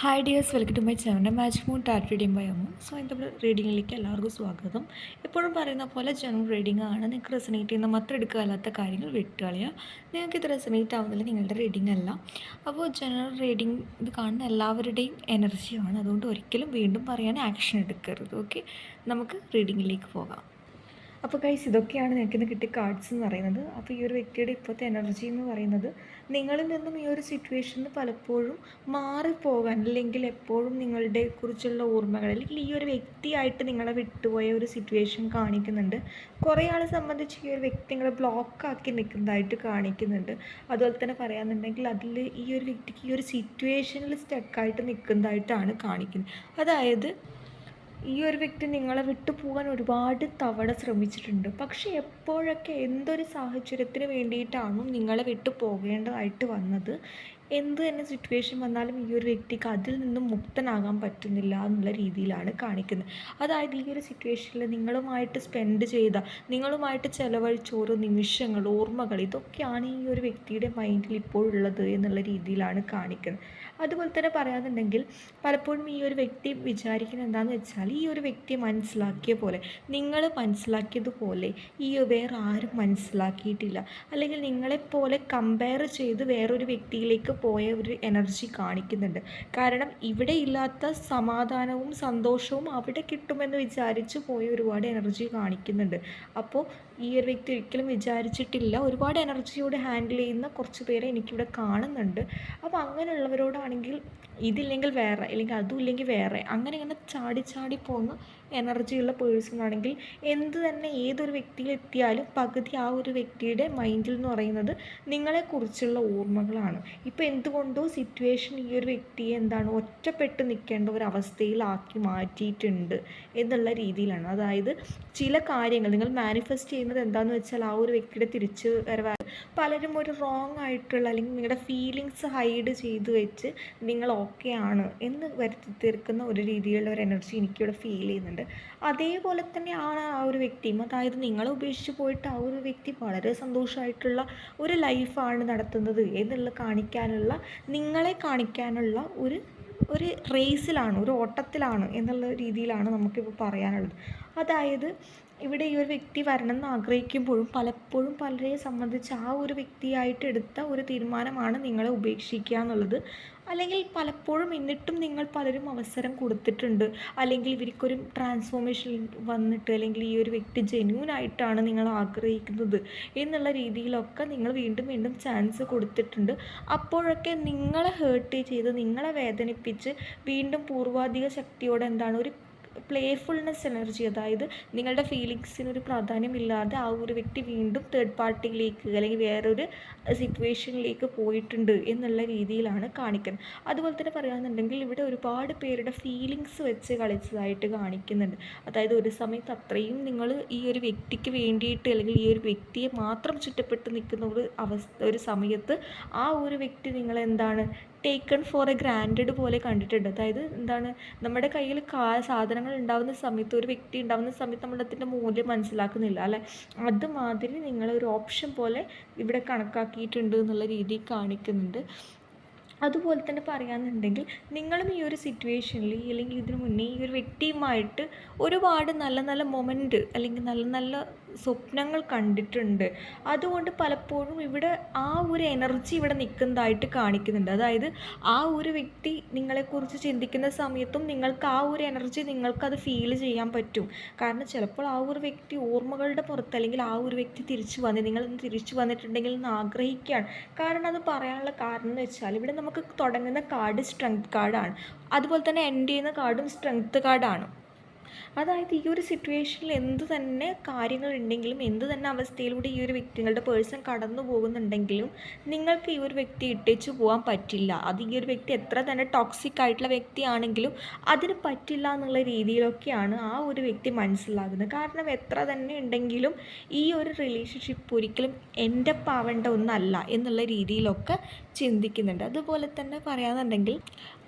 Hi dears welcome to my channel magic moon tat reading by അമ്മ so എന്റെ റീഡിങ്ങിലേക്ക് എല്ലാവർക്കും സ്വാഗതം. എപ്പോഴും പറയുന്ന പോലെ ജനറൽ റീഡിംഗ് ആണ്. നിങ്ങൾക്ക് റെസനേറ്റ് ചെയ്യുന്ന മാത്രം എടുക്കാത്ത കാര്യങ്ങൾ വിട്ടുകളയുക നിങ്ങൾക്ക് ഇത് റെസനേറ്റ് ആവുന്നില്ല നിങ്ങളുടെ റീഡിംഗ് അല്ല. അപ്പോൾ ജനറൽ റീഡിംഗ് ഇത് കാണുന്ന എല്ലാവരുടെയും എനർജിയാണ് അതുകൊണ്ട് ഒരിക്കലും വീണ്ടും പറയാൻ ആക്ഷൻ എടുക്കരുത് ഓക്കെ നമുക്ക് റീഡിങ്ങിലേക്ക് പോകാം. അപ്പോൾ കൈസ് ഇതൊക്കെയാണ് നിങ്ങൾക്ക് ഇന്ന് കിട്ടിയ കാർഡ്സ് എന്ന് പറയുന്നത്. അപ്പോൾ ഈ ഒരു വ്യക്തിയുടെ ഇപ്പോഴത്തെ എനർജി എന്ന് പറയുന്നത് നിങ്ങളിൽ നിന്നും ഈ ഒരു സിറ്റുവേഷൻ പലപ്പോഴും മാറിപ്പോകാൻ അല്ലെങ്കിൽ എപ്പോഴും നിങ്ങളുടെ കുറിച്ചുള്ള ഓർമ്മകൾ അല്ലെങ്കിൽ ഈ ഒരു വ്യക്തിയായിട്ട് നിങ്ങളെ വിട്ടുപോയ ഒരു സിറ്റുവേഷൻ കാണിക്കുന്നുണ്ട്. കുറേ ആളെ സംബന്ധിച്ച് ഈ ഒരു വ്യക്തി നിങ്ങളെ ബ്ലോക്കാക്കി നിൽക്കുന്നതായിട്ട് കാണിക്കുന്നുണ്ട്. അതുപോലെ തന്നെ പറയാമെന്നുണ്ടെങ്കിൽ അതിൽ ഈ ഒരു വ്യക്തിക്ക് ഈ ഒരു സിറ്റുവേഷനിൽ സ്റ്റക്കായിട്ട് നിൽക്കുന്നതായിട്ടാണ് കാണിക്കുന്നത്. അതായത് ഈ ഒരു വ്യക്തി നിങ്ങളെ വിട്ടു പോകാൻ ഒരുപാട് തവണ ശ്രമിച്ചിട്ടുണ്ട്. പക്ഷേ എപ്പോഴൊക്കെ എന്തൊരു സാഹചര്യത്തിന് വേണ്ടിയിട്ടാണോ നിങ്ങളെ വിട്ടു പോകേണ്ടതായിട്ട് വന്നത്? എന്ത് തന്നെ സിറ്റുവേഷൻ വന്നാലും ഈ ഒരു വ്യക്തിക്ക് അതിൽ നിന്നും മുക്തനാകാൻ പറ്റുന്നില്ല എന്നുള്ള രീതിയിലാണ് കാണിക്കുന്നത്. അതായത് ഈ ഒരു സിറ്റുവേഷനിൽ നിങ്ങളുമായിട്ട് സ്പെൻഡ് ചെയ്ത നിങ്ങളുമായിട്ട് ചിലവഴിച്ച ഓരോ നിമിഷങ്ങൾ ഓർമ്മകൾ ഇതൊക്കെയാണ് ഈ ഒരു വ്യക്തിയുടെ മൈൻഡിൽ ഇപ്പോഴുള്ളത് എന്നുള്ള രീതിയിലാണ് കാണിക്കുന്നത്. അതുപോലെ തന്നെ പറയാന്നുണ്ടെങ്കിൽ പലപ്പോഴും ഈ ഒരു വ്യക്തി വിചാരിക്കുന്നത് എന്താണെന്ന് വെച്ചാൽ ഈ ഒരു വ്യക്തി മനസ്സിലാക്കിയ പോലെ നിങ്ങൾ മനസ്സിലാക്കിയതുപോലെ ഈ വേറെ ആരും മനസ്സിലാക്കിയിട്ടില്ല. അല്ലെങ്കിൽ നിങ്ങളെപ്പോലെ കമ്പയർ ചെയ്ത് വേറൊരു വ്യക്തിയിലേക്ക് പോയ ഒരു എനർജി കാണിക്കുന്നുണ്ട്. കാരണം ഇവിടെ ഇല്ലാത്ത സമാധാനവും സന്തോഷവും അവിടെ കിട്ടുമെന്ന് വിചാരിച്ച് പോയ ഒരുപാട് എനർജി കാണിക്കുന്നുണ്ട്. അപ്പോൾ ഈ ഒരു വ്യക്തി ഒരിക്കലും വിചാരിച്ചിട്ടില്ല. ഒരുപാട് എനർജിയോട് ഹാൻഡിൽ ചെയ്യുന്ന കുറച്ച് പേരെ എനിക്കിവിടെ കാണുന്നുണ്ട്. അപ്പോൾ അങ്ങനെയുള്ളവരോടാണെങ്കിൽ ഇതില്ലെങ്കിൽ വേറെ അല്ലെങ്കിൽ അതും ഇല്ലെങ്കിൽ വേറെ. അങ്ങനെ ഇങ്ങനെ ചാടി ചാടി പോകുന്ന എനർജിയുള്ള പേഴ്സൺ ആണെങ്കിൽ എന്ത് തന്നെ ഏതൊരു വ്യക്തിയിൽ എത്തിയാലും പകുതി ആ ഒരു വ്യക്തിയുടെ മൈൻഡിൽ എന്ന് പറയുന്നത് നിങ്ങളെക്കുറിച്ചുള്ള ഓർമ്മകളാണ്. ഇപ്പോൾ എന്തുകൊണ്ടോ സിറ്റുവേഷൻ ഈ ഒരു വ്യക്തിയെ എന്താണ് ഒറ്റപ്പെട്ട് നിൽക്കേണ്ട ഒരു അവസ്ഥയിലാക്കി മാറ്റിയിട്ടുണ്ട് എന്നുള്ള രീതിയിലാണ്. അതായത് ചില കാര്യങ്ങൾ നിങ്ങൾ മാനിഫെസ്റ്റ് ചെയ്യുന്നത് എന്താണെന്ന് വെച്ചാൽ ആ ഒരു വ്യക്തിയുടെ തിരിച്ച് വരവ് പലരും ഒരു റോങ് ആയിട്ടുള്ള അല്ലെങ്കിൽ നിങ്ങളുടെ ഫീലിങ്സ് ഹൈഡ് ചെയ്ത് വെച്ച് നിങ്ങൾ ഓക്കെ ആണ് എന്ന് വരുത്തി തീർക്കുന്ന ഒരു രീതിയിലുള്ള ഒരു എനർജി എനിക്കിവിടെ ഫീൽ ചെയ്യുന്നുണ്ട്. അതേപോലെ തന്നെയാണ് ആ ഒരു വ്യക്തിയും. അതായത് നിങ്ങളെ ഉപേക്ഷിച്ച് പോയിട്ട് ആ ഒരു വ്യക്തി വളരെ സന്തോഷമായിട്ടുള്ള ഒരു ലൈഫാണ് നടത്തുന്നത് എന്നുള്ള കാണിക്കാനുള്ള നിങ്ങളെ കാണിക്കാനുള്ള ഒരു ഒരു റേസിലാണ് ഒരു ഓട്ടത്തിലാണ് എന്നുള്ള രീതിയിലാണ് നമുക്കിപ്പോൾ പറയാനുള്ളത്. അതായത് ഇവിടെ ഈ ഒരു വ്യക്തി വരണം എന്ന് ആഗ്രഹിക്കുമ്പോഴും പലപ്പോഴും പലരെ സംബന്ധിച്ച് ആ ഒരു വ്യക്തിയായിട്ട് എടുത്ത ഒരു തീരുമാനമാണ് നിങ്ങളെ ഉപേക്ഷിക്കുക എന്നുള്ളത്. അല്ലെങ്കിൽ പലപ്പോഴും എന്നിട്ടും നിങ്ങൾ പലരും അവസരം കൊടുത്തിട്ടുണ്ട്. അല്ലെങ്കിൽ ഇവർക്കൊരു ട്രാൻസ്ഫോർമേഷൻ വന്നിട്ട് അല്ലെങ്കിൽ ഈ ഒരു വ്യക്തി ജെന്യൂൻ ആയിട്ടാണ് നിങ്ങൾ ആഗ്രഹിക്കുന്നത് എന്നുള്ള രീതിയിലൊക്കെ നിങ്ങൾ വീണ്ടും വീണ്ടും ചാൻസ് കൊടുത്തിട്ടുണ്ട്. അപ്പോഴൊക്കെ നിങ്ങളെ ഹേർട്ട് ചെയ്ത് നിങ്ങളെ വേദനിപ്പിച്ച് വീണ്ടും പൂർവാധിക ശക്തിയോടെ എന്താണ് ഒരു പ്ലേഫുൾനെസ് എനർജി അതായത് നിങ്ങളുടെ ഫീലിങ്സിനൊരു പ്രാധാന്യമില്ലാതെ ആ ഒരു വ്യക്തി വീണ്ടും തേർഡ് പാർട്ടിയിലേക്ക് അല്ലെങ്കിൽ വേറൊരു സിറ്റുവേഷനിലേക്ക് പോയിട്ടുണ്ട് എന്നുള്ള രീതിയിലാണ് കാണിക്കുന്നത്. അതുപോലെ തന്നെ പറയുകയാണെന്നുണ്ടെങ്കിൽ ഇവിടെ ഒരുപാട് പേരുടെ ഫീലിങ്സ് വെച്ച് കളിച്ചതായിട്ട് കാണിക്കുന്നുണ്ട്. അതായത് ഒരു സമയത്ത് അത്രയും നിങ്ങൾ ഈ ഒരു വ്യക്തിക്ക് വേണ്ടിയിട്ട് അല്ലെങ്കിൽ ഈ ഒരു വ്യക്തിയെ മാത്രം ചുറ്റപ്പെട്ട് നിൽക്കുന്ന ഒരു അവസ്ഥ ഒരു സമയത്ത് ആ ഒരു വ്യക്തി നിങ്ങളെന്താണ് ടേക്കൺ ഫോർ എ ഗ്രാൻഡഡ് പോലെ കണ്ടിട്ടുണ്ട്. അതായത് എന്താണ് നമ്മുടെ കയ്യിൽ കാ സാധനങ്ങൾ ഉണ്ടാകുന്ന സമയത്ത് ഒരു വ്യക്തി ഉണ്ടാകുന്ന സമയത്ത് നമ്മൾ അതിന്റെ മൂല്യം മനസ്സിലാക്കുന്നില്ല അല്ലേ? അതുമാതിരി നിങ്ങൾ ഒരു ഓപ്ഷൻ പോലെ ഇവിടെ കണക്കാക്കിയിട്ടുണ്ട് എന്നുള്ള രീതിയിൽ കാണിക്കുന്നുണ്ട്. അതുപോലെ തന്നെ പറയാനുണ്ടെങ്കിൽ നിങ്ങളും ഈ ഒരു സിറ്റുവേഷനിൽ അല്ലെങ്കിൽ ഇതിനു മുന്നേ ഈ ഒരു വ്യക്തിയുമായിട്ട് ഒരുപാട് നല്ല നല്ല മൊമെന്റ് അല്ലെങ്കിൽ നല്ല നല്ല സ്വപ്നങ്ങൾ കണ്ടിട്ടുണ്ട്. അതുകൊണ്ട് പലപ്പോഴും ഇവിടെ ആ ഒരു എനർജി ഇവിടെ നിൽക്കുന്നതായിട്ട് കാണിക്കുന്നുണ്ട്. അതായത് ആ ഒരു വ്യക്തി നിങ്ങളെക്കുറിച്ച് ചിന്തിക്കുന്ന സമയത്തും നിങ്ങൾക്ക് ആ ഒരു എനർജി നിങ്ങൾക്കത് ഫീൽ ചെയ്യാൻ പറ്റും. കാരണം ചിലപ്പോൾ ആ ഒരു വ്യക്തി ഓർമ്മകളുടെ പുറത്ത് അല്ലെങ്കിൽ ആ ഒരു വ്യക്തി തിരിച്ചു വന്ന് നിങ്ങൾ തിരിച്ചു വന്നിട്ടുണ്ടെങ്കിൽ എന്ന് ആഗ്രഹിക്കുകയാണ്. കാരണം അത് പറയാനുള്ള കാരണം എന്ന് വെച്ചാൽ ഇവിടെ നമുക്ക് തുടങ്ങുന്ന കാർഡ് സ്ട്രെങ്ത് കാർഡാണ് അതുപോലെ തന്നെ എൻഡ് ചെയ്യുന്ന കാർഡും സ്ട്രെങ്ത് കാർഡാണ് അതായത് ഈ ഒരു സിറ്റുവേഷനിൽ എന്ത് തന്നെ കാര്യങ്ങളുണ്ടെങ്കിലും എന്ത് തന്നെ അവസ്ഥയിലൂടെ ഈ ഒരു വ്യക്തികളുടെ പേഴ്സൺ കടന്നു പോകുന്നുണ്ടെങ്കിലും നിങ്ങൾക്ക് ഈ ഒരു വ്യക്തി ഇട്ടേച്ചു പോകാൻ പറ്റില്ല. അത് ഈ ഒരു വ്യക്തി എത്ര തന്നെ ടോക്സിക് ആയിട്ടുള്ള വ്യക്തിയാണെങ്കിലും അതിന് പറ്റില്ല എന്നുള്ള രീതിയിലൊക്കെയാണ് ആ ഒരു വ്യക്തി മനസ്സിലാകുന്നത്. കാരണം എത്ര തന്നെ ഉണ്ടെങ്കിലും ഈ ഒരു റിലേഷൻഷിപ്പ് ഒരിക്കലും എന്റെ പാവേണ്ട ഒന്നല്ല എന്നുള്ള രീതിയിലൊക്കെ ചിന്തിക്കുന്നുണ്ട്. അതുപോലെ തന്നെ പറയാന്നുണ്ടെങ്കിൽ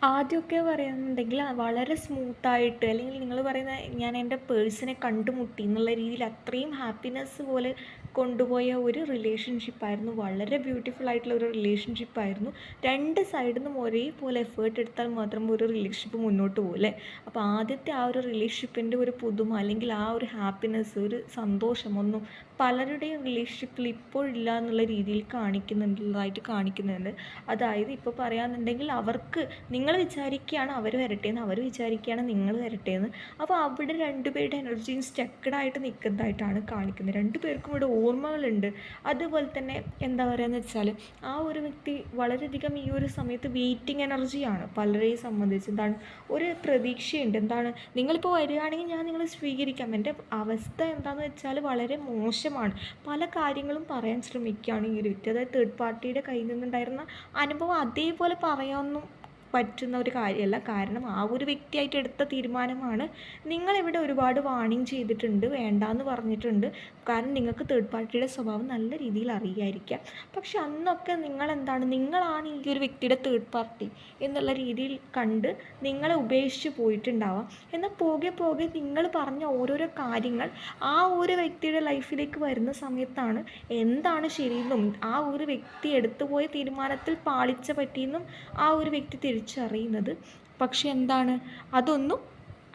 ആദ്യമൊക്കെ പറയുന്നുണ്ടെങ്കിൽ വളരെ സ്മൂത്തായിട്ട് അല്ലെങ്കിൽ നിങ്ങൾ പറയുന്ന ഞാൻ എന്റെ പേഴ്സിനെ കണ്ടുമുട്ടി എന്നുള്ള രീതിയിൽ അത്രയും ഹാപ്പിനെസ് പോലെ കൊണ്ടുപോയ ഒരു റിലേഷൻഷിപ്പായിരുന്നു വളരെ ബ്യൂട്ടിഫുൾ ആയിട്ടുള്ള ഒരു റിലേഷൻഷിപ്പായിരുന്നു രണ്ട് സൈഡിൽ നിന്നും ഒരേപോലെ എഫേർട്ട് എടുത്താൽ മാത്രം ഒരു റിലേഷൻഷിപ്പ് മുന്നോട്ട് പോകല്ലേ അപ്പോൾ ആദ്യത്തെ ആ ഒരു റിലേഷൻഷിപ്പിന്റെ ഒരു പുതുമ അല്ലെങ്കിൽ ആ ഒരു ഹാപ്പിനെസ് ഒരു സന്തോഷം ഒന്നും പലരുടെയും റിലേഷൻഷിപ്പിൽ ഇപ്പോഴില്ല എന്നുള്ള രീതിയിൽ കാണിക്കുന്നുള്ളതായിട്ട് കാണിക്കുന്നുണ്ട്. അതായത് ഇപ്പോൾ പറയാന്നുണ്ടെങ്കിൽ അവർക്ക് നിങ്ങൾ വിചാരിക്കുകയാണ് അവർ വരട്ടേന്ന് അവർ വിചാരിക്കുകയാണ് നിങ്ങൾ വരട്ടേന്ന്. അപ്പോൾ അവിടെ രണ്ടുപേരുടെ എനർജിയും സ്റ്റക്കഡായിട്ട് നിൽക്കുന്നതായിട്ടാണ് കാണിക്കുന്നത്. രണ്ടുപേർക്കും ഇവിടെ ഓർമ്മകളുണ്ട്. അതുപോലെ തന്നെ എന്താ പറയുക വെച്ചാൽ ആ ഒരു വ്യക്തി വളരെയധികം ഈ ഒരു സമയത്ത് വെയിറ്റിംഗ് എനർജിയാണ് പലരെയും സംബന്ധിച്ച്. എന്താണ്? ഒരു പ്രതീക്ഷയുണ്ട്. എന്താണ്? നിങ്ങളിപ്പോൾ വരികയാണെങ്കിൽ ഞാൻ നിങ്ങളെ സ്വീകരിക്കാം. എന്റെ അവസ്ഥ എന്താണെന്ന് വെച്ചാൽ വളരെ മോശമാണ്. പല കാര്യങ്ങളും പറയാൻ ശ്രമിക്കുകയാണ് ഈ ഒരു വ്യക്തി. അതായത് തേർഡ് പാർട്ടിയുടെ കയ്യിൽ നിന്നുണ്ടായിരുന്ന അനുഭവം അതേപോലെ പറയാമെന്നും പറ്റുന്ന ഒരു കാര്യമല്ല. കാരണം ആ ഒരു വ്യക്തിയായിട്ട് എടുത്ത തീരുമാനമാണ് നിങ്ങളിവിടെ ഒരുപാട് വാണിംഗ് ചെയ്തിട്ടുണ്ട് വേണ്ടാന്ന് പറഞ്ഞിട്ടുണ്ട്. കാരണം നിങ്ങൾക്ക് തേർഡ് പാർട്ടിയുടെ സ്വഭാവം നല്ല രീതിയിൽ അറിയായിരിക്കാം. പക്ഷെ അന്നൊക്കെ നിങ്ങളെന്താണ് നിങ്ങളാണ് ഈ ഒരു വ്യക്തിയുടെ തേർഡ് പാർട്ടി എന്നുള്ള രീതിയിൽ കണ്ട് നിങ്ങളെ ഉപേക്ഷിച്ച് പോയിട്ടുണ്ടാവാം. എന്നാൽ പോകെ പോകെ നിങ്ങൾ പറഞ്ഞ ഓരോരോ കാര്യങ്ങൾ ആ ഒരു വ്യക്തിയുടെ ലൈഫിലേക്ക് വരുന്ന സമയത്താണ് എന്താണ് ശരിയെന്നും ആ ഒരു വ്യക്തി എടുത്തുപോയ തീരുമാനത്തിൽ പാളിച്ച പറ്റിയെന്നും ആ ഒരു വ്യക്തി തിരിച്ചറിയുന്നത് പക്ഷെ എന്താണ്? അതൊന്നും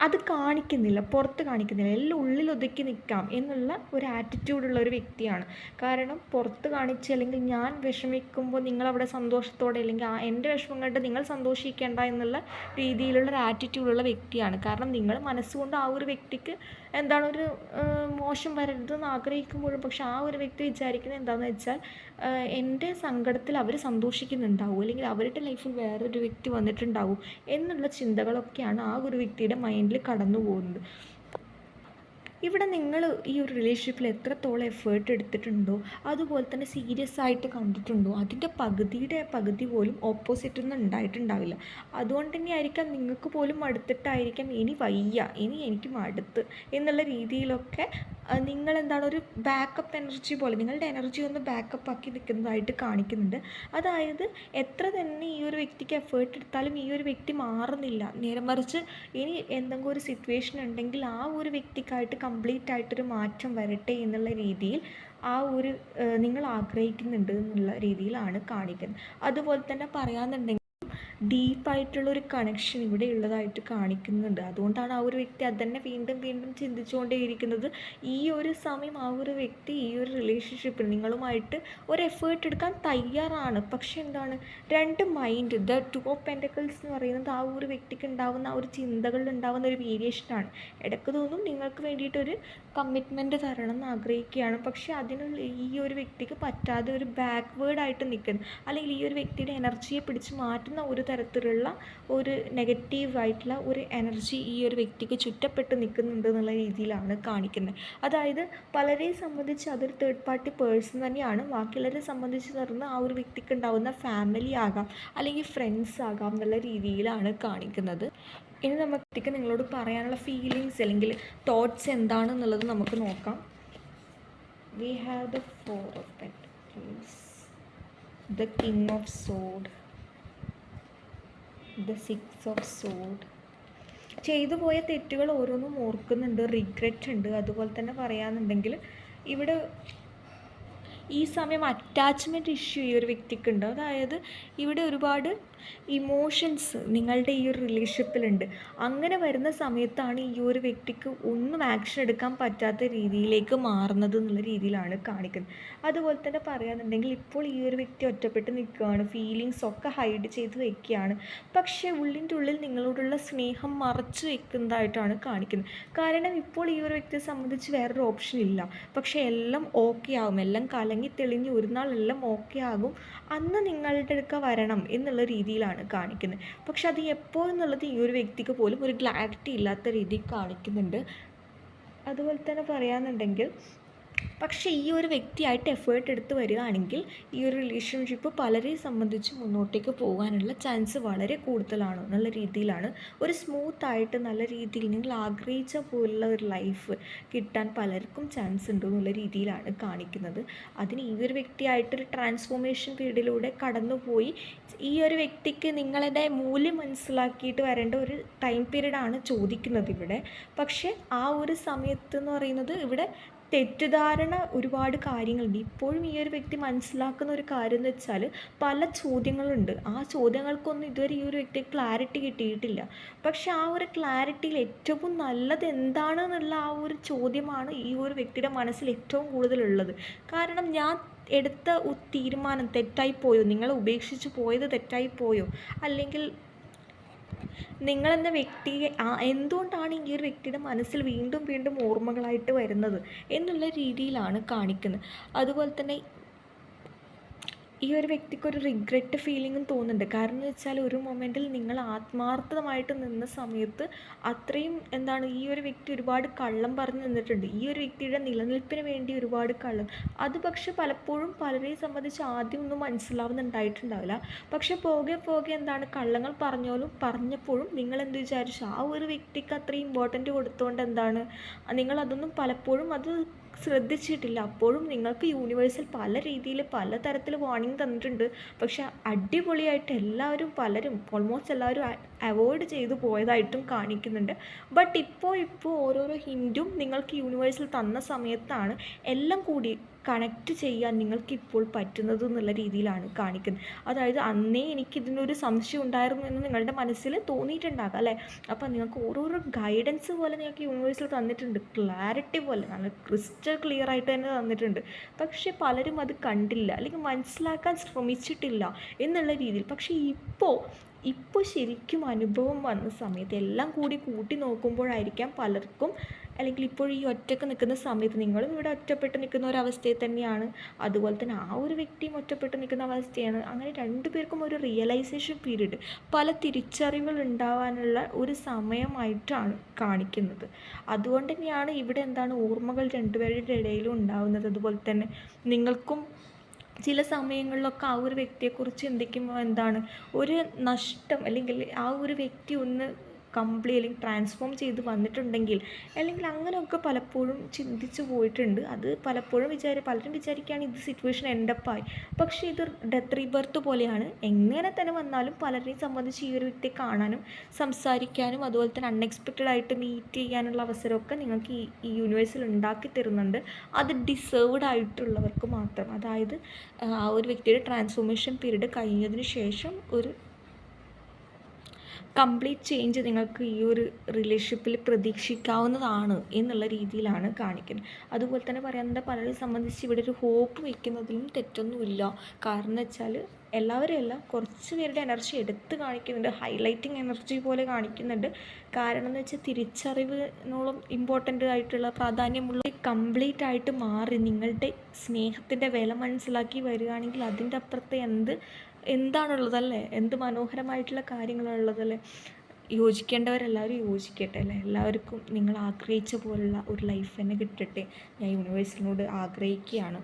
അത് കാണിക്കുന്നില്ല പുറത്ത് കാണിക്കുന്നില്ല. എല്ലാം ഉള്ളിൽ ഒതുക്കി നിൽക്കാം എന്നുള്ള ഒരു ആറ്റിറ്റ്യൂഡുള്ള ഒരു വ്യക്തിയാണ്. കാരണം പുറത്ത് കാണിച്ച് അല്ലെങ്കിൽ ഞാൻ വിഷമിക്കുമ്പോൾ നിങ്ങളവിടെ സന്തോഷത്തോടെ അല്ലെങ്കിൽ എന്റെ വിഷമം കണ്ട് നിങ്ങൾ സന്തോഷിക്കേണ്ട എന്നുള്ള രീതിയിലുള്ള ഒരു ആറ്റിറ്റ്യൂഡുള്ള വ്യക്തിയാണ്. കാരണം നിങ്ങൾ മനസ്സുകൊണ്ട് ആ ഒരു വ്യക്തിക്ക് എന്താണ് ഒരു മോശം വരരുതെന്ന് ആഗ്രഹിക്കുമ്പോഴും പക്ഷെ ആ ഒരു വ്യക്തി വിചാരിക്കുന്നത് എന്താണെന്ന് വെച്ചാൽ എന്റെ സങ്കടത്തിൽ അവർ സന്തോഷിക്കുന്നുണ്ടാവും അല്ലെങ്കിൽ അവരുടെ ലൈഫിൽ വേറൊരു വ്യക്തി വന്നിട്ടുണ്ടാവും എന്നുള്ള ചിന്തകളൊക്കെയാണ് ആ ഒരു വ്യക്തിയുടെ മൈൻഡിൽ കടന്നു പോകുന്നത് ഇവിടെ നിങ്ങൾ ഈ ഒരു റിലേഷൻഷിപ്പിൽ എത്രത്തോളം എഫേർട്ട് എടുത്തിട്ടുണ്ടോ അതുപോലെ തന്നെ സീരിയസ് ആയിട്ട് കണ്ടിട്ടുണ്ടോ അതിന്റെ പകുതിയുടെ പകുതി പോലും ഓപ്പോസിറ്റ് ഒന്നും ഉണ്ടായിട്ടുണ്ടാവില്ല. അതുകൊണ്ട് തന്നെ ആയിരിക്കാം നിങ്ങൾക്ക് പോലും മടുത്തിട്ടായിരിക്കാം ഇനി വയ്യ ഇനി എനിക്ക് മടുത്ത് എന്നുള്ള രീതിയിലൊക്കെ നിങ്ങൾ എന്താണ് ഒരു ബാക്കപ്പ് എനർജി പോലെ നിങ്ങളുടെ എനർജി ഒന്ന് ബാക്കപ്പ് ആക്കി നിൽക്കുന്നതായിട്ട് കാണിക്കുന്നുണ്ട്. അതായത് എത്ര തന്നെ ഈ ഒരു വ്യക്തിക്ക് എഫേർട്ട് എടുത്താലും ഈ ഒരു വ്യക്തി മാറുന്നില്ല. നേരെ മറിച്ച് ഇനി എന്തെങ്കിലും ഒരു സിറ്റുവേഷൻ ഉണ്ടെങ്കിൽ ആ ഒരു വ്യക്തിക്കായിട്ട് കംപ്ലീറ്റ് ആയിട്ടൊരു മാറ്റം വരട്ടെ എന്നുള്ള രീതിയിൽ ആ ഒരു നിങ്ങൾ ആഗ്രഹിക്കുന്നുണ്ട് എന്നുള്ള രീതിയിലാണ് കാണിക്കുന്നത്. അതുപോലെ തന്നെ പറയാന്നുണ്ടെങ്കിൽ ഡീപ്പായിട്ടുള്ളൊരു കണക്ഷൻ ഇവിടെ ഉള്ളതായിട്ട് കാണിക്കുന്നുണ്ട്. അതുകൊണ്ടാണ് ആ ഒരു വ്യക്തി അത് തന്നെ വീണ്ടും വീണ്ടും ചിന്തിച്ചുകൊണ്ടേയിരിക്കുന്നത്. ഈ ഒരു സമയം ആ ഒരു വ്യക്തി ഈ ഒരു റിലേഷൻഷിപ്പിൽ നിങ്ങളുമായിട്ട് ഒരു എഫേർട്ട് എടുക്കാൻ തയ്യാറാണ്. പക്ഷേ എന്താണ്? രണ്ട് mind the two of pentacles എന്ന് പറയുന്നത് ആ ഒരു വ്യക്തിക്ക് ഉണ്ടാകുന്ന ആ ഒരു ചിന്തകളിൽ ഉണ്ടാകുന്ന ഒരു വേരിയേഷനാണ് ഇടയ്ക്ക് തോന്നും നിങ്ങൾക്ക് വേണ്ടിയിട്ടൊരു കമ്മിറ്റ്മെന്റ് തരണം എന്ന് ആഗ്രഹിക്കുകയാണ്. പക്ഷേ അതിനുള്ള ഈ ഒരു വ്യക്തിക്ക് പറ്റാതെ ഒരു ബാക്ക്വേർഡായിട്ട് നിൽക്കുന്നു. അല്ലെങ്കിൽ ഈ ഒരു വ്യക്തിയുടെ എനർജിയെ പിടിച്ച് മാറ്റുന്ന ഒരു തരത്തിലുള്ള ഒരു നെഗറ്റീവ് ആയിട്ടുള്ള ഒരു എനർജി ഈ ഒരു വ്യക്തിക്ക് ചുറ്റപ്പെട്ട് നിൽക്കുന്നുണ്ട് എന്നുള്ള രീതിയിലാണ് കാണിക്കുന്നത്. അതായത് പലരെ സംബന്ധിച്ച് അതൊരു തേർഡ് പാർട്ടി പേഴ്സൺ തന്നെയാണ്. ബാക്കിയുള്ളവരെ സംബന്ധിച്ച് പറഞ്ഞാൽ ആ ഒരു വ്യക്തിക്ക് ഉണ്ടാകുന്ന ഫാമിലി ആകാം അല്ലെങ്കിൽ ഫ്രണ്ട്സ് ആകാം എന്നുള്ള രീതിയിലാണ് കാണിക്കുന്നത്. ഇനി നമുക്ക് നിങ്ങളോട് പറയാനുള്ള ഫീലിങ്സ് അല്ലെങ്കിൽ തോട്ട്സ് എന്താണെന്നുള്ളത് നമുക്ക് നോക്കാം. We have the four of the king of sword the six of sword ചെയ്തു പോയ തെറ്റുകൾ ഓരോന്നും ഓർക്കുന്നുണ്ട് റിഗ്രറ്റ് ഉണ്ട്. അതുപോലെ തന്നെ പറയാന്നുണ്ടെങ്കിൽ ഇവിടെ ഈ സമയം അറ്റാച്ച്മെന്റ് ഇഷ്യൂ ഈ ഒരു വ്യക്തിക്കുണ്ട്. അതായത് ഇവിടെ ഒരുപാട് ഇമോഷൻസ് നിങ്ങളുടെ ഈ ഒരു റിലേഷൻഷിപ്പിലുണ്ട് അങ്ങനെ വരുന്ന സമയത്താണ് ഈ ഒരു വ്യക്തിക്ക് ഒന്നും ആക്ഷൻ എടുക്കാൻ പറ്റാത്ത രീതിയിലേക്ക് മാറുന്നത് എന്നുള്ള രീതിയിലാണ് കാണിക്കുന്നത്. അതുപോലെ തന്നെ പറയാന്നുണ്ടെങ്കിൽ ഇപ്പോൾ ഈ ഒരു വ്യക്തി ഒറ്റപ്പെട്ട് നിൽക്കുകയാണ്. ഫീലിങ്സ് ഒക്കെ ഹൈഡ് ചെയ്ത് വെക്കുകയാണ്. പക്ഷേ ഉള്ളിന്റെ ഉള്ളിൽ നിങ്ങളോടുള്ള സ്നേഹം മറച്ചു വെക്കുന്നതായിട്ടാണ് കാണിക്കുന്നത്. കാരണം ഇപ്പോൾ ഈ ഒരു വ്യക്തിയെ സംബന്ധിച്ച് വേറൊരു ഓപ്ഷൻ ഇല്ല. പക്ഷേ എല്ലാം ഓക്കെ ആവും. എല്ലാം കലങ്ങി തെളിഞ്ഞ് ഒരു നാളെല്ലാം ഓക്കെ ആകും. അന്ന് നിങ്ങളുടെ അടുക്ക വരണം എന്നുള്ള രീതിയിലാണ് കാണിക്കുന്നത്. പക്ഷെ അത് എപ്പോൾ എന്നുള്ളത് ഈ ഒരു വ്യക്തിക്ക് പോലും ഒരു ക്ലാരിറ്റി ഇല്ലാത്ത രീതിയിൽ കാണിക്കുന്നുണ്ട്. അതുപോലെ തന്നെ പറയാന്നുണ്ടെങ്കിൽ പക്ഷേ ഈ ഒരു വ്യക്തിയായിട്ട് എഫേർട്ട് എടുത്ത് വരികയാണെങ്കിൽ ഈ ഒരു റിലേഷൻഷിപ്പ് പലരെയും സംബന്ധിച്ച് മുന്നോട്ടേക്ക് പോകാനുള്ള ചാൻസ് വളരെ കൂടുതലാണ് നല്ല രീതിയിലാണ്. ഒരു സ്മൂത്ത് ആയിട്ട് നല്ല രീതിയിൽ നിങ്ങൾ ആഗ്രഹിച്ച പോലുള്ള ഒരു ലൈഫ് കിട്ടാൻ പലർക്കും ചാൻസ് ഉണ്ട് എന്നുള്ള രീതിയിലാണ് കാണിക്കുന്നത്. അതിന് ഈ ഒരു വ്യക്തിയായിട്ടൊരു ട്രാൻസ്ഫോർമേഷൻ പീരീഡിലൂടെ കടന്നുപോയി ഈ ഒരു വ്യക്തിക്ക് നിങ്ങളുടെ മൂല്യം മനസ്സിലാക്കിയിട്ട് വരേണ്ട ഒരു ടൈം പീരീഡാണ് ചോദിക്കുന്നത് ഇവിടെ. പക്ഷേ ആ ഒരു സമയത്ത് എന്ന് പറയുന്നത് ഇവിടെ തെറ്റിദ്ധാരണ ഒരുപാട് കാര്യങ്ങളുണ്ട്. ഇപ്പോഴും ഈ ഒരു വ്യക്തി മനസ്സിലാക്കുന്ന ഒരു കാര്യം എന്ന് വെച്ചാൽ പല ചോദ്യങ്ങളുണ്ട്. ആ ചോദ്യങ്ങൾക്കൊന്നും ഇതുവരെ ഈ ഒരു വ്യക്തിക്ക് ക്ലാരിറ്റി കിട്ടിയിട്ടില്ല. പക്ഷെ ആ ഒരു ക്ലാരിറ്റിയിൽ ഏറ്റവും നല്ലത് എന്താണെന്നുള്ള ആ ഒരു ചോദ്യമാണ് ഈ ഒരു വ്യക്തിയുടെ മനസ്സിൽ ഏറ്റവും കൂടുതലുള്ളത്. കാരണം ഞാൻ എടുത്ത തീരുമാനം തെറ്റായി പോയോ? നിങ്ങളെ ഉപേക്ഷിച്ച് പോയത് തെറ്റായി പോയോ? അല്ലെങ്കിൽ നിങ്ങളെന്ന വ്യക്തിയെ എന്തുകൊണ്ടാണ് ഈ ഒരു വ്യക്തിയുടെ മനസ്സിൽ വീണ്ടും വീണ്ടും ഓർമ്മകളായിട്ട് വരുന്നത്? എന്നുള്ള രീതിയിലാണ് കാണിക്കുന്നത്. അതുപോലെ തന്നെ ഈ ഒരു വ്യക്തിക്ക് ഒരു റിഗ്രറ്റ് ഫീലിങ്ങും തോന്നുന്നുണ്ട്. കാരണം എന്ന് വെച്ചാൽ ഒരു മൊമെന്റിൽ നിങ്ങൾ ആത്മാർത്ഥമായിട്ട് നിന്ന സമയത്ത് അത്രയും എന്താണ് ഈ ഒരു വ്യക്തി ഒരുപാട് കള്ളം പറഞ്ഞു നിന്നിട്ടുണ്ട്. ഈ ഒരു വ്യക്തിയുടെ നിലനിൽപ്പിന് വേണ്ടി ഒരുപാട് കള്ളം. അത് പക്ഷേ പലപ്പോഴും പലരെയും സംബന്ധിച്ച് ആദ്യം ഒന്നും മനസ്സിലാവുന്നുണ്ടായിട്ടുണ്ടാവില്ല. പക്ഷെ പോകെ പോകെ എന്താണ് കള്ളങ്ങൾ പറഞ്ഞോലും പറഞ്ഞപ്പോഴും നിങ്ങൾ എന്ത് വിചാരിച്ചു? ആ ഒരു വ്യക്തിക്ക് അത്രയും ഇമ്പോർട്ടന്റ് കൊടുത്തുകൊണ്ട് എന്താണ്? നിങ്ങളതൊന്നും പലപ്പോഴും അത് ശ്രദ്ധിച്ചിട്ടില്ല. അപ്പോഴും നിങ്ങൾക്ക് യൂണിവേഴ്സിൽ പല രീതിയിൽ പല തരത്തിൽ വാർണിംഗ് തന്നിട്ടുണ്ട്. പക്ഷെ അടിപൊളിയായിട്ട് എല്ലാവരും പലരും ഓൾമോസ്റ്റ് എല്ലാവരും അവോയ്ഡ് ചെയ്തു പോയതായിട്ടും കാണിക്കുന്നുണ്ട്. ബട്ട് ഇപ്പോൾ ഇപ്പോൾ ഓരോരോ ഹിന്റും നിങ്ങൾക്ക് യൂണിവേഴ്സിൽ തന്ന സമയത്താണ് എല്ലാം കൂടി കണക്റ്റ് ചെയ്യാൻ നിങ്ങൾക്ക് ഇപ്പോൾ പറ്റുന്നത് എന്നുള്ള രീതിയിലാണ് കാണിക്കുന്നത്. അതായത് അന്നേ എനിക്കിതിനൊരു സംശയം ഉണ്ടായിരുന്നു എന്ന് നിങ്ങളുടെ മനസ്സിൽ തോന്നിയിട്ടുണ്ടാകാം അല്ലേ? അപ്പോൾ നിങ്ങൾക്ക് ഓരോരോ ഗൈഡൻസ് പോലെ നിങ്ങൾക്ക് യൂണിവേഴ്സിൽ തന്നിട്ടുണ്ട്. ക്ലാരിറ്റി പോലെ നല്ല ക്രിസ്റ്റൽ ക്ലിയർ ആയിട്ട് തന്നെ തന്നിട്ടുണ്ട്. പക്ഷേ പലരും അത് കണ്ടില്ല അല്ലെങ്കിൽ മനസ്സിലാക്കാൻ ശ്രമിച്ചിട്ടില്ല എന്നുള്ള രീതിയിൽ. പക്ഷേ ഇപ്പോൾ ഇപ്പോൾ ശരിക്കും അനുഭവം വന്ന സമയത്ത് എല്ലാം കൂടി കൂട്ടി നോക്കുമ്പോഴായിരിക്കാം പലർക്കും അല്ലെങ്കിൽ ഇപ്പോൾ ഈ ഒറ്റയ്ക്ക് നിൽക്കുന്ന സമയത്ത് നിങ്ങളും ഇവിടെ ഒറ്റപ്പെട്ട് നിൽക്കുന്ന ഒരു ഒരവസ്ഥയിൽ തന്നെയാണ്. അതുപോലെ തന്നെ ആ ഒരു വ്യക്തിയും ഒറ്റപ്പെട്ട് നിൽക്കുന്ന അവസ്ഥയാണ്. അങ്ങനെ രണ്ടു പേർക്കും ഒരു റിയലൈസേഷൻ പീരീഡ് പല തിരിച്ചറിവുകൾ ഉണ്ടാവാനുള്ള ഒരു സമയമായിട്ടാണ് കാണിക്കുന്നത്. അതുകൊണ്ട് തന്നെയാണ് ഇവിടെ എന്താണ് ഓർമ്മകൾ രണ്ടുപേരുടെ ഇടയിലും ഉണ്ടാവുന്നത്. അതുപോലെ തന്നെ നിങ്ങൾക്കും ചില സമയങ്ങളിലൊക്കെ ആ ഒരു വ്യക്തിയെക്കുറിച്ച് ചിന്തിക്കുമ്പോൾ എന്താണ് ഒരു നഷ്ടം അല്ലെങ്കിൽ ആ ഒരു വ്യക്തി ഒന്ന് കംപ്ലീ അല്ലെങ്കിൽ ട്രാൻസ്ഫോം ചെയ്ത് വന്നിട്ടുണ്ടെങ്കിൽ അല്ലെങ്കിൽ അങ്ങനെയൊക്കെ പലപ്പോഴും ചിന്തിച്ചു പോയിട്ടുണ്ട്. അത് പലപ്പോഴും വിചാരി പലരും വിചാരിക്കുകയാണ് ഇത് സിറ്റുവേഷൻ എൻഡപ്പായി പക്ഷേ ഇത് ഡെത്ത് റീബർത്ത് പോലെയാണ്. എങ്ങനെ തന്നെ വന്നാലും പലരെയും സംബന്ധിച്ച് ഈ ഒരു വ്യക്തിയെ കാണാനും സംസാരിക്കാനും അതുപോലെ തന്നെ അൺഎക്സ്പെക്റ്റഡ് ആയിട്ട് മീറ്റ് ചെയ്യാനുള്ള അവസരമൊക്കെ നിങ്ങൾക്ക് ഈ ഈ യൂണിവേഴ്സിൽ ഉണ്ടാക്കി തരുന്നുണ്ട്. അത് ഡിസേർവ്ഡ് ആയിട്ടുള്ളവർക്ക് മാത്രം. അതായത് ആ ഒരു വ്യക്തിയുടെ ട്രാൻസ്ഫോർമേഷൻ പീരീഡ് കഴിഞ്ഞതിന് ശേഷം ഒരു കംപ്ലീറ്റ് ചേഞ്ച് നിങ്ങൾക്ക് ഈ ഒരു റിലേഷൻഷിപ്പിൽ പ്രതീക്ഷിക്കാവുന്നതാണ് എന്നുള്ള രീതിയിലാണ് കാണിക്കുന്നത്. അതുപോലെ തന്നെ പറയാനുണ്ട് പലരെ സംബന്ധിച്ച് ഇവിടെ ഒരു ഹോപ്പ് വയ്ക്കുന്നതിലും തെറ്റൊന്നുമില്ല. കാരണം എന്ന് വെച്ചാൽ എല്ലാവരും അല്ല കുറച്ച് പേരുടെ എനർജി എടുത്ത് കാണിക്കുന്നുണ്ട്. ഹൈലൈറ്റിംഗ് എനർജി പോലെ കാണിക്കുന്നുണ്ട്. കാരണം എന്ന് വെച്ചാൽ തിരിച്ചറിവിനോളം ഇമ്പോർട്ടന്റ് ആയിട്ടുള്ള പ്രാധാന്യമുള്ള കംപ്ലീറ്റ് ആയിട്ട് മാറി നിങ്ങളുടെ സ്നേഹത്തിന്റെ വില മനസ്സിലാക്കി വരികയാണെങ്കിൽ അതിന്റെ അപ്പുറത്തെ എന്ത് എന്താണുള്ളതല്ലേ? എന്ത് മനോഹരമായിട്ടുള്ള കാര്യങ്ങളാണുള്ളതല്ലേ? യോജിക്കേണ്ടവരെല്ലാവരും യോജിക്കട്ടെ അല്ലേ? എല്ലാവർക്കും നിങ്ങൾ ആഗ്രഹിച്ച പോലുള്ള ഒരു ലൈഫ് തന്നെ കിട്ടട്ടെ. ഞാൻ യൂണിവേഴ്സിനോട് ആഗ്രഹിക്കുകയാണ്.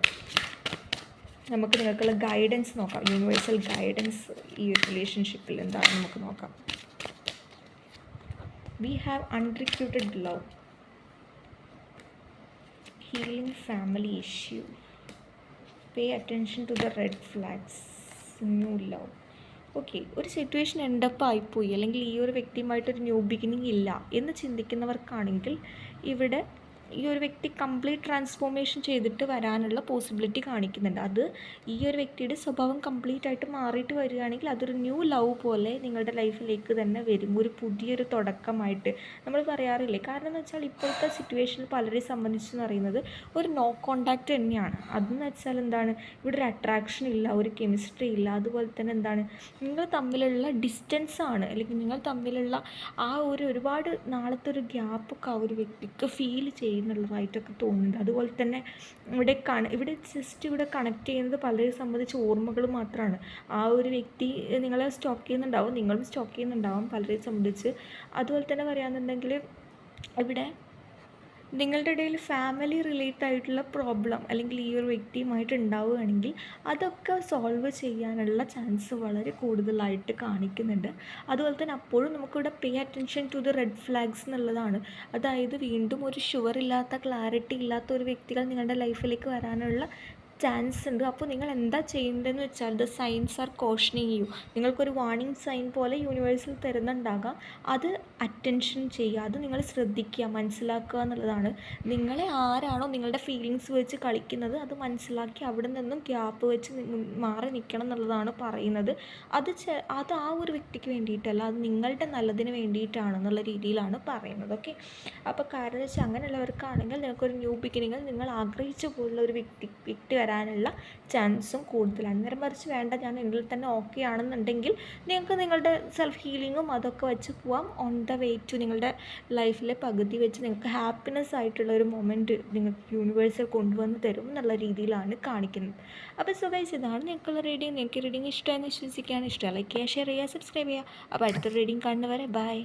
നമുക്ക് നിങ്ങൾക്കുള്ള ഗൈഡൻസ് നോക്കാം. യൂണിവേഴ്സൽ ഗൈഡൻസ് ഈ റിലേഷൻഷിപ്പിൽ എന്താണെന്ന് നമുക്ക് നോക്കാം. We have unrequited love healing family issue pay attention to the red flags love okay ഒരു സിറ്റുവേഷൻ എൻഡപ്പ് ആയിപ്പോയി. അല്ലെങ്കിൽ ഈ ഒരു വ്യക്തിയുമായിട്ടൊരു ന്യൂ ബിഗിനിങ് ഇല്ല എന്ന് ചിന്തിക്കുന്നവർക്കാണെങ്കിൽ ഇവിടെ ഈ ഒരു വ്യക്തി കംപ്ലീറ്റ് ട്രാൻസ്ഫോർമേഷൻ ചെയ്തിട്ട് വരാനുള്ള പോസിബിലിറ്റി കാണിക്കുന്നുണ്ട്. അത് ഈ ഒരു വ്യക്തിയുടെ സ്വഭാവം കംപ്ലീറ്റ് ആയിട്ട് മാറിയിട്ട് വരികയാണെങ്കിൽ അതൊരു ന്യൂ ലവ് പോലെ നിങ്ങളുടെ ലൈഫിലേക്ക് തന്നെ വരും. ഒരു പുതിയൊരു തുടക്കമായിട്ട് നമ്മൾ പറയാറില്ലേ? കാരണം എന്ന് വെച്ചാൽ ഇപ്പോഴത്തെ സിറ്റുവേഷനിൽ പലരെ സംബന്ധിച്ചെന്ന് പറയുന്നത് ഒരു നോ കോണ്ടാക്റ്റ് തന്നെയാണ്. അതെന്ന് വെച്ചാൽ എന്താണ്? ഇവിടെ ഒരു അട്രാക്ഷൻ ഇല്ല ഒരു കെമിസ്ട്രി ഇല്ല. അതുപോലെ തന്നെ എന്താണ്? നിങ്ങൾ തമ്മിലുള്ള ഡിസ്റ്റൻസ് ആണ്. അല്ലെങ്കിൽ നിങ്ങൾ തമ്മിലുള്ള ആ ഒരു ഒരുപാട് നാളത്തെ ഒരു ഗ്യാപ്പൊക്കെ ആ ഒരു വ്യക്തിക്ക് ഫീൽ ചെയ്യും ചെയ്യുന്നുള്ളതായിട്ടൊക്കെ തോന്നുന്നുണ്ട്. അതുപോലെ തന്നെ ഇവിടെ കണ ഇവിടെ ജസ്റ്റ് ഇവിടെ കണക്ട് ചെയ്യുന്നത് പലരെ സംബന്ധിച്ച് ഓർമ്മകൾ മാത്രമാണ് ആ ഒരു വ്യക്തി നിങ്ങളെ സ്റ്റോക്ക് ചെയ്യുന്നുണ്ടാവും നിങ്ങളും സ്റ്റോക്ക് ചെയ്യുന്നുണ്ടാവും പലരെ സംബന്ധിച്ച്. അതുപോലെ തന്നെ പറയുകയാണെന്നുണ്ടെങ്കിൽ ഇവിടെ നിങ്ങളുടെ ഇടയിൽ ഫാമിലി റിലേറ്റഡ് ആയിട്ടുള്ള പ്രോബ്ലം അല്ലെങ്കിൽ ഈ ഒരു വ്യക്തിയുമായിട്ട് ഉണ്ടാവുകയാണെങ്കിൽ അതൊക്കെ സോൾവ് ചെയ്യാനുള്ള ചാൻസ് വളരെ കൂടുതലായിട്ട് കാണിക്കുന്നുണ്ട്. അതുപോലെ തന്നെ അപ്പോഴും നമുക്കിവിടെ pay attention to the red flags എന്നുള്ളതാണ്. അതായത് വീണ്ടും ഒരു ഷുവർ ഇല്ലാത്ത ക്ലാരിറ്റി ഇല്ലാത്ത ഒരു വ്യക്തികൾ നിങ്ങളുടെ ലൈഫിലേക്ക് വരാനുള്ള ചാൻസ് ഉണ്ട് അപ്പോൾ നിങ്ങൾ എന്താ ചെയ്യേണ്ടതെന്ന് വെച്ചാൽ the signs are cautioning you. നിങ്ങൾക്കൊരു വാർണിംഗ് സൈൻ പോലെ യൂണിവേഴ്സിൽ തരുന്നുണ്ടാകാം. അത് അറ്റൻഷൻ ചെയ്യുക. അത് നിങ്ങൾ ശ്രദ്ധിക്കുക മനസ്സിലാക്കുക എന്നുള്ളതാണ്. നിങ്ങളെ ആരാണോ നിങ്ങളുടെ ഫീലിങ്സ് വെച്ച് കളിക്കുന്നത് അത് മനസ്സിലാക്കി അവിടെ നിന്നും ഗ്യാപ്പ് വെച്ച് മാറി നിൽക്കണം എന്നുള്ളതാണ് പറയുന്നത്. അത് അത് ആ ഒരു വ്യക്തിക്ക് വേണ്ടിയിട്ടല്ല. അത് നിങ്ങളുടെ നല്ലതിന് വേണ്ടിയിട്ടാണെന്നുള്ള രീതിയിലാണ് പറയുന്നത്. ഓക്കെ? അപ്പോൾ കാരണം വെച്ചാൽ അങ്ങനെയുള്ളവർക്കാണെങ്കിൽ നിങ്ങൾക്കൊരു ന്യൂ ബിഗിനിങ്ങിൽ നിങ്ങൾ ആഗ്രഹിച്ച പോലുള്ള ഒരു വ്യക്തി വ്യക്തി വരാനുള്ള ചാൻസും കൂടുതലാണ്. നേരെ മറിച്ച് വേണ്ട ഞാൻ എങ്കിൽ തന്നെ ഓക്കെ ആണെന്നുണ്ടെങ്കിൽ നിങ്ങൾക്ക് നിങ്ങളുടെ സെൽഫ് ഹീലിങ്ങും അതൊക്കെ വെച്ച് പോവാം. ഓൺ ദ വേ ടു നിങ്ങളുടെ ലൈഫിലെ പകുതി വെച്ച് നിങ്ങൾക്ക് ഹാപ്പിനെസ് ആയിട്ടുള്ള ഒരു മൊമെന്റ് നിങ്ങൾക്ക് യൂണിവേഴ്സിൽ കൊണ്ടുവന്ന് തരും എന്നുള്ള രീതിയിലാണ് കാണിക്കുന്നത്. അപ്പോൾ സോ ഗൈസ് ഇതാണ് നിങ്ങൾക്കുള്ള റീഡിങ് നിങ്ങൾക്ക് റീഡിങ് ഇഷ്ടമായി വിശ്വസിക്കാൻ ഇഷ്ടം ലൈക്ക് ചെയ്യുക ഷെയർ ചെയ്യുക സബ്സ്ക്രൈബ് ചെയ്യുക. അപ്പോൾ അടുത്ത റീഡിങ് കാണുന്നവരെ ബൈ